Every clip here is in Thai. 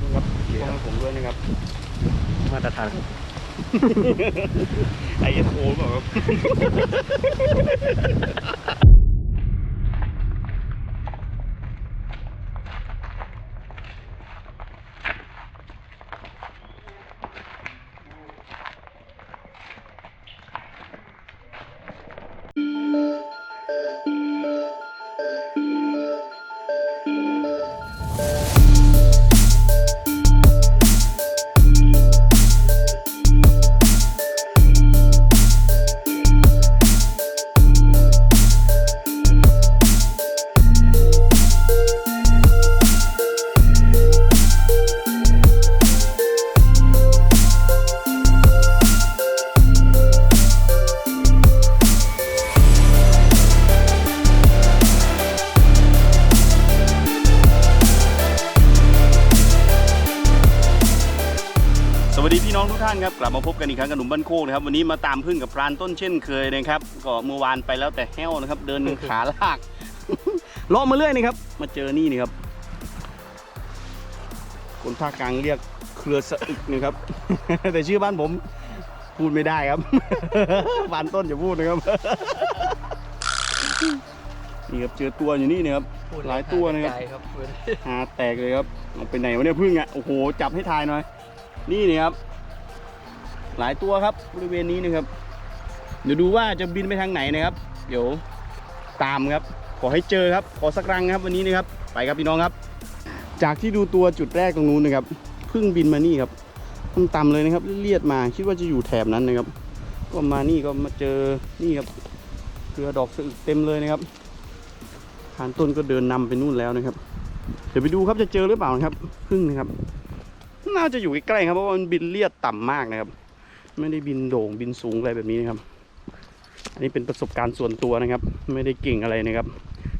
คุณครับป้องกันผมด้วยนะครับ มาตรฐานไอ้โอ้ปล่าบ ครับกลับมาพบกันอีกครั้งกับหนุ่มบ้านโคกนะครับวันนี้มาตามพึ่งกับพรานต้นเช่นเคยนะครับก็เมื่อวานไปแล้วแต่แห้วนะครับ เดินขาลากเลาะมาเรื่อยนะครับ มาเจอนี่นี่ครับ คนภาคกลางเรียกเครือสะอึกนะครับ แต่ชื่อบ้านผมพูดไม่ได้ครับพรานต้นจะพูดนะครับนี่ครับเจอตัวอยู่นี่นะครับหลายตัวนะครับครับหาแตกเลยครับเอาไปไหนวะเนี่ยพึ่งอะโอ้โหจับให้ทายหน่อยนี่นี่ครับ หลายตัวครับบริเวณนี้นะครับเดี๋ยวดูว่าจะบินไปทางไหนนะครับ เดี๋ยวตามครับ ขอให้เจอครับ ขอสักรังครับวันนี้นะครับ ไปครับพี่น้องครับ จากที่ดูตัวจุดแรกตรงนู้นนะครับพึ่งบินมานี่ครับต่ำๆเลยนะครับเลียดมาคิดว่าจะอยู่แถบนั้นนะครับ ก็มานี่ก็มาเจอนี่ครับเครือดอกสะอึกเต็มเลยนะครับทานต้นก็เดินนำไปนู่นแล้วนะครับ เดี๋ยวไปดูครับจะเจอหรือเปล่านะครับพึ่งนะครับ น่าจะอยู่ใกล้ๆครับเพราะว่ามันบินเลียดต่ำมากนะครับ ไม่ได้บินโด่งบินสูงอะไรแบบนี้นะครับ อันนี้เป็นประสบการณ์ส่วนตัวนะครับ ไม่ได้เก่งอะไรนะครับ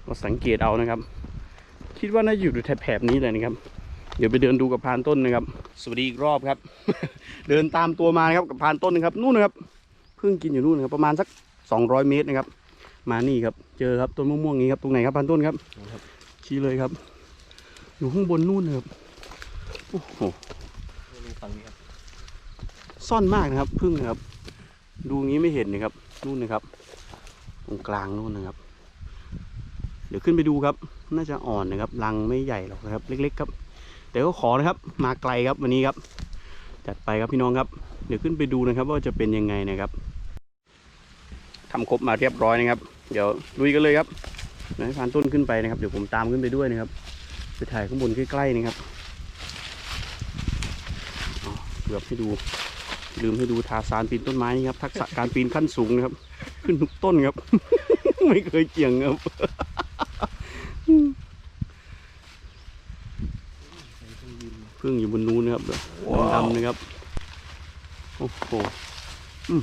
ก็สังเกตเอานะครับ คิดว่าน่าจะอยู่แถบๆนี้เลยนะครับ เดี๋ยวไปเดินดูกับพรานต้นนะครับ สวัสดีอีกรอบครับ เดินตามตัวมานะครับกับพรานต้นนะครับนู่นนะครับเพิ่งกินอยู่นู่นนะครับ ประมาณสัก 200 เมตรนะครับ มานี่ครับ เจอครับต้นมะม่วงนี้ครับตรงไหนครับพรานต้นครับชี้เลยครับ อยู่ข้างบนนู่นนะครับโอ้โหฝั่งนี้ครับ ซ่อนมากนะครับพึ่งนะครับ ดูงี้ไม่เห็นนะครับนู่นนะครับ ตรงกลางนู่นนะครับ เดี๋ยวขึ้นไปดูครับ น่าจะอ่อนนะครับรังไม่ใหญ่หรอกนะครับ เล็ก ๆ ครับ แต่ก็ขอนะครับ มาไกลครับวันนี้ครับ จัดไปครับพี่น้องครับ เดี๋ยวขึ้นไปดูนะครับ ว่าจะเป็นยังไงนะครับทำครบมาเรียบร้อยนะครับ เดี๋ยวลุยกันเลยครับเดี๋ยวให้พานต้นขึ้นไปนะครับเดี๋ยวผมตามขึ้นไปด้วยนะครับไปถ่ายข้างบนใกล้ๆนะครับเกือบให้ดู ลืมให้ดูทาซานปีนต้นไม้นี่ครับ ทักษะการปีนขั้นสูงนะครับ ขึ้นทุกต้นครับ ไม่เคยเกี่ยงครับพึ่งอยู่บนนู้นนะครับดำๆนะครับ โอ้โหอื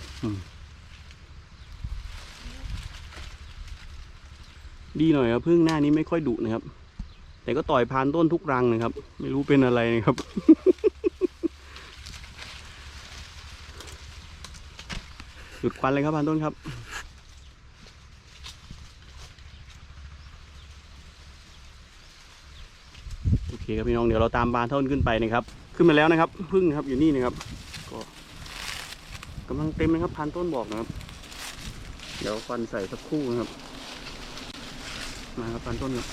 ดีหน่อยครับพึ่งหน้านี้ไม่ค่อยดุนะครับ แต่ก็ต่อยพานต้นทุกรังนะครับ ไม่รู้เป็นอะไรนะครับ หยุดควันเลยครับพานต้นครับ โอเคครับพี่น้องเดี๋ยวเราตามพานต้นขึ้นไปนะครับ ขึ้นมาแล้วนะครับพึ่งครับอยู่นี่นะครับ ก็กำลังเต็มนะครับพานต้นบอกนะครับ เดี๋ยวควันใส่สักคู่นะครับ มาครับพานต้นครับ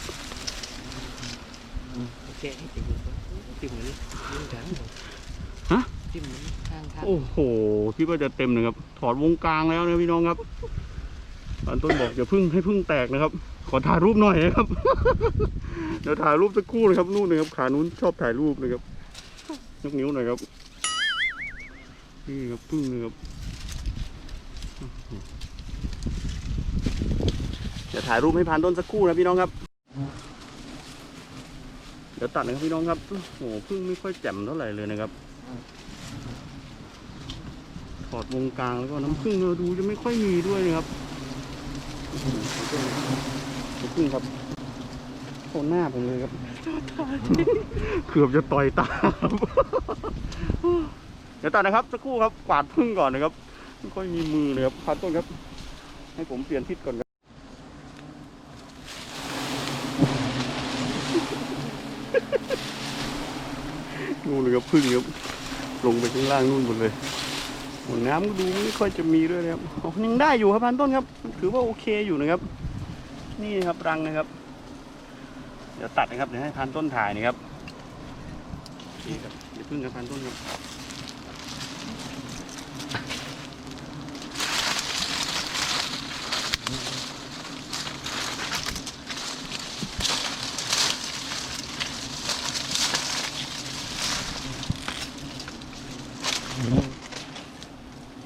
โอเคติ่มติ่มนี้ยิ่งกัน ฮะติ่มข้างข้างโอ้โหคิดว่าจะเต็มนะครับ ถอดวงกลางแล้วนะพี่น้องครับพานต้นบอกอย่าพึ่งให้พึ่งแตกนะครับ ขอถ่ายรูปหน่อยนะครับ เดี๋ยวถ่ายรูปสักครู่นะครับนู่นนะครับขานู้นชอบถ่ายรูปนะครับยกนิ้วหน่อยครับนี่ครับพึ่งนะครับเดี๋ยวถ่ายรูปให้พานต้นสักครู่นะพี่น้องครับเดี๋ยวตัดนะครับพี่น้องครับโอ้โหพึ่งไม่ค่อยแจ่มเท่าไหร่เลยนะครับ ถอดวงกลางแล้วก็น้ำผึ้งเราดูจะไม่ค่อยมีด้วยนะครับโอ้โหน้ำผึ้งครับเข้าหน้าผมเลยครับ เกือบจะต่อยตาครับเดี๋ยวตัดนะครับสักครู่ครับกวาดพึ่งก่อนนะครับไม่ค่อยมีมือเลยครับพันต้นครับ ให้ผมเปลี่ยนทิศก่อนครับนู่นเลยครับพึ่งครับลงไปข้างล่างนู่นหมดเลย น้ำก็ดูไม่ค่อยจะมีด้วยนะครับยังได้อยู่ครับพันต้นครับ ถือว่าโอเคอยู่นะครับ นี่ครับรังนะครับ เดี๋ยวตัดนะครับเดี๋ยวให้พันต้นถ่ายนะครับนี่ครับเดี๋ยวพึ่งครับพันต้นครับ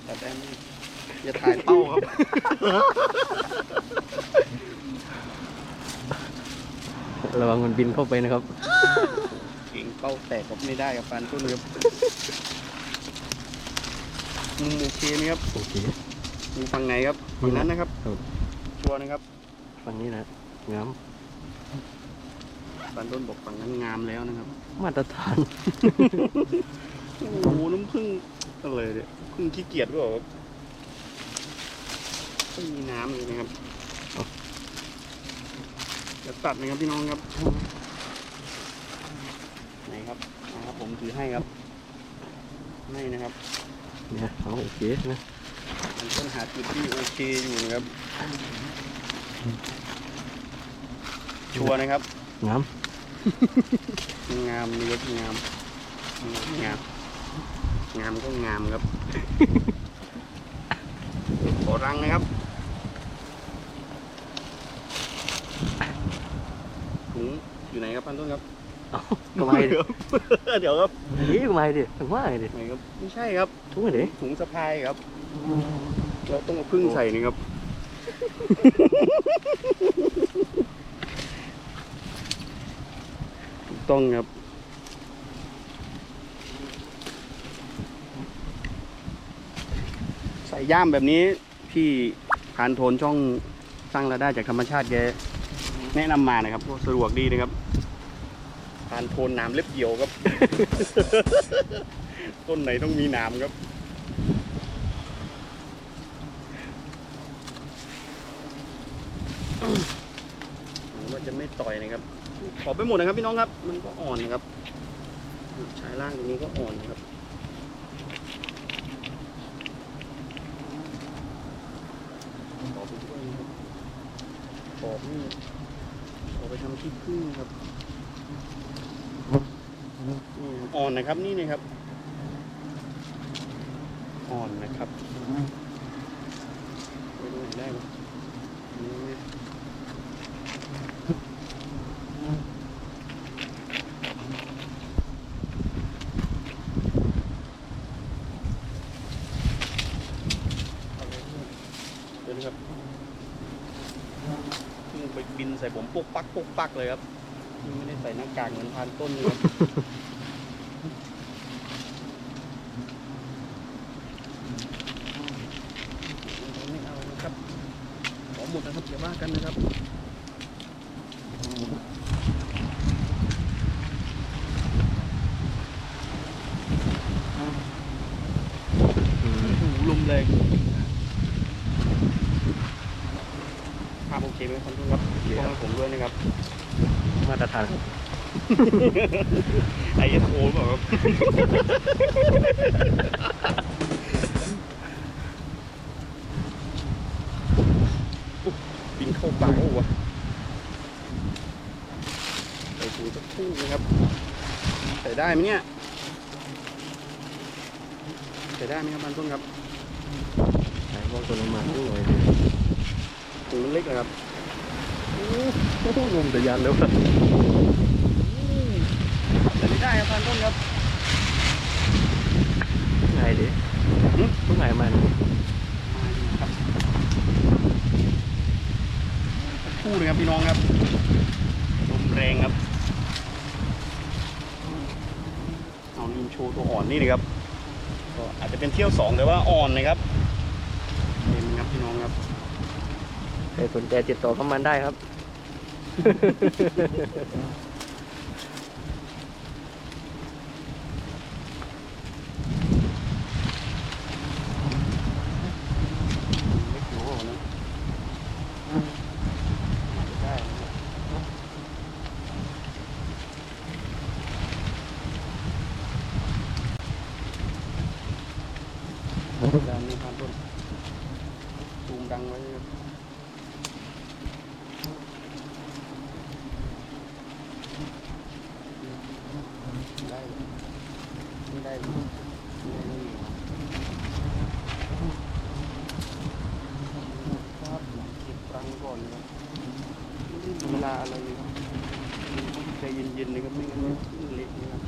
ตัดแอม อย่าถ่ายเป้าครับ ระวังมันบินเข้าไปนะครับเก่งเป้าแตกก็ไม่ได้กับฟันต้นเลยครับมุมโอเคไหมครับโอเคมีฝั่งไหนครับฝั่งนั้นนะครับครับ ชัวร์นะครับ ฝั่งนี้นะงามฟันต้นบอกฝั่งนั้นงามแล้วนะครับ มาตรฐาน โอ้โหน้ำผึ้งอะไรเนี่ยผึ้งขี้เกียจก็บอกว่า ไม่มีน้ำเลยนะครับเดี๋ยวตัดนะครับพี่น้องครับไหนครับนะครับ ผมถือให้ครับไม่นะครับเนี่ยเอาโอเคนะมันต้นหาจุดที่โอเคอยู่นะครับชัวร์นะครับงามงามเนื้องามงามงามก็งามครับขอรังนะครับถุง อยู่ไหนครับพันต้นครับก็ไม่ดิเดี๋ยวครับเฮ้ยก็ไม่ดิถึงว่าไงดิไหนครับไม่ใช่ครับทุกอย่างดิถุงสะพายครับเราต้องเอาพึ่งใส่นี่ครับถูกต้องครับใส่ย่ามแบบนี้พี่พานโทนช่องสร้างรายได้จากธรรมชาติแก แนะนำมานะครับก็สะดวกดีนะครับพานโทนหน้ำเล็บเหี่ยวครับ ต้นไหนต้องมีหน้ำครับหวังว่าจะไม่ต่อยนะครับ ขอไปหมดนะครับพี่น้องครับ มันก็อ่อนนะครับชายล่างตรงนี้ก็อ่อนนะครับ ขอไปด้วยนะครับขอบนี่ ขอไปทำที่พึ่งครับนี่ครับอ่อนนะครับนี่นะครับ อ่อนนะครับไปดูได้ไหมนี่ไหมเดี๋ยวนะครับ บินใส่ผมปุ๊กปักปุ๊กปักเลยครับยังไม่ได้ใส่หน้ากากเหมือนพันต้นเลยครับไม่เอานะครับขอหมดนะครับอย่าว่ากันนะครับอืมโอ้โหลมแรงภาพโอเคไหมครับทุกคนครับกล้องให้ ผมด้วยนะครับ มาตรฐานครับไอเอสโอหรือเปล่าครับ บินเข้าปากโอ้วะใส่ถุงสักครู่นะครับ ใส่ได้ไหมเนี่ย ใส่ได้ไหมครับพันต้นครับ ใส่พวกตัวน้ำมันนิดหน่อยดิถุงมันเล็กนะครับโอ้โห ลมแต่ยันแล้วครับใส่ไม่ได้ครับพันต้นครับไงดิหึทุกไงมันมาดีครับสักครู่นะครับพี่น้องครับลมแรงครับเอาลินโชว์ตัวอ่อนนี่นะครับก็อาจจะเป็นเที่ยวสองแต่ว่าอ่อนนะครับเห็นครับพี่น้องครับ ใครสนใจติดต่อเข้ามาได้ครับเล็กน้อยนะอาจจะได้นะครับอืมดังไว้ครับได้ ไม่ได้ไม่ได้ไม่มีครับเก็บรังก่อนนะครับไม่ได้มีเวลาอะไรเลยครับใจเย็นๆนะครับไม่งั้นเละนะครับ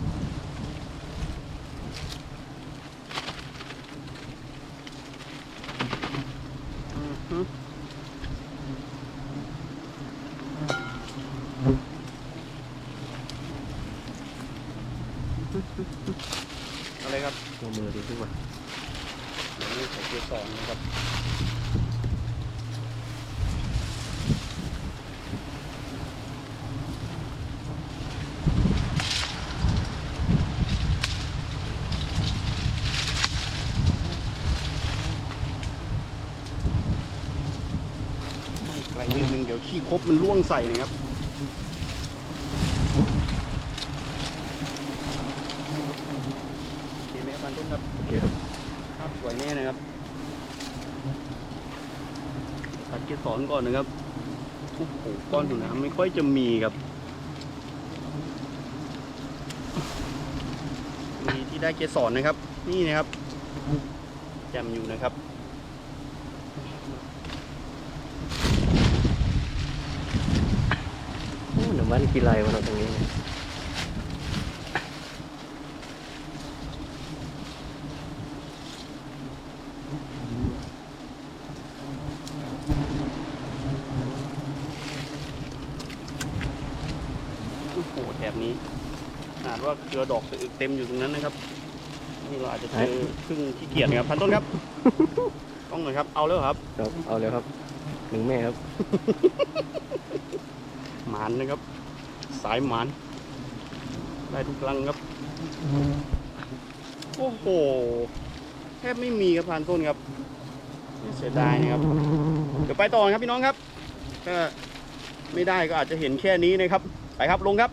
อือฮึอะไรครับ เอามือดูขึ้นมา เดี๋ยวนี้ใส่เกียร์สองนะครับ ไกลนิดนึงเดี๋ยวขี้ค บมันร่วงใส่นะครับโอเคไหมครับพันต้นครับโอเคครับภาพสวยแน่นะครับ ตัดเกสรก่อนนะครับโอ้โก้อนถุงน้ำไม่ค่อยจะมีครับ มีที่ได้เกสรนะครับ นี่นะครับแจมอยู่นะครับ โอ้น้ำมันกี่ไรวะเราตรงนี้เนี่ยโอ้โหแถบนี้ขนาดว่าเครือดอกสะอึกเต็มอยู่ตรงนั้นนะครับ นี่เราอาจจะเจอพึ่งขี้เกียจนะครับพันต้นครับ ต้องหน่อยครับ เอาแล้วเหรอครับ ครับ เอาเลยครับหนึ่งแม่ครับ หมานนะครับ สายหมานได้ทุกครั้งครับ โอ้โห แทบไม่มีครับพานต้นครับเสียดายนะครับ เดี๋ยวไปต่อครับพี่น้องครับถ้าไม่ได้ก็อาจจะเห็นแค่นี้นะครับ ไปครับลงครับ